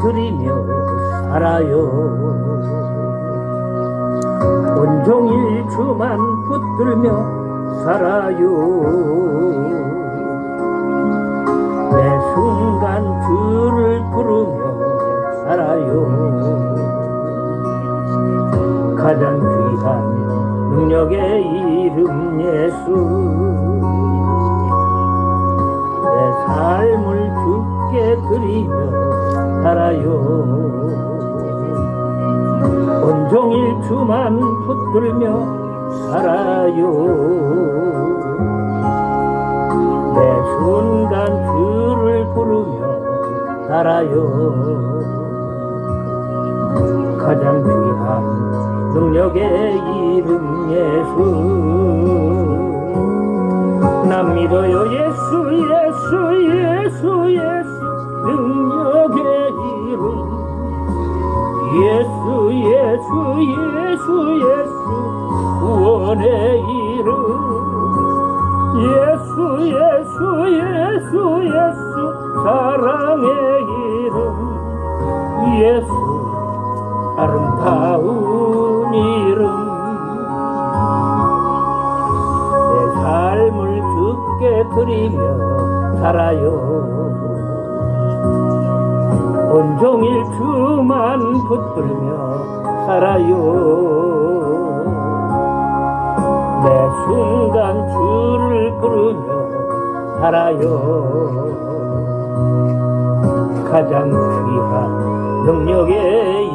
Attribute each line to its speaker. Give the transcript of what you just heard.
Speaker 1: 드리며 살아요. 온종일 주만 붙들며 살아요. 매 순간 주를 부르며 살아요. 가장 귀한 능력의 이름 예수. 내 삶을 주께 드리며 살아요. 온종일 주만 붙들며 살아요. 매 순간 주를 부르며 살아요. 가장 귀한 능력의 이름 예수. 나 믿어요. 예수 예수 예수 예수 능력 예수 예수 예수 구원의 이름 예수 예수 예수 예수 사랑의 이름 예수 아름다운 이름. 내 삶을 주께 드리며 살아요. 온종일 주만 붙들며 살아요. 매 순간 주를 부르며 살아요. 가장 귀한 능력의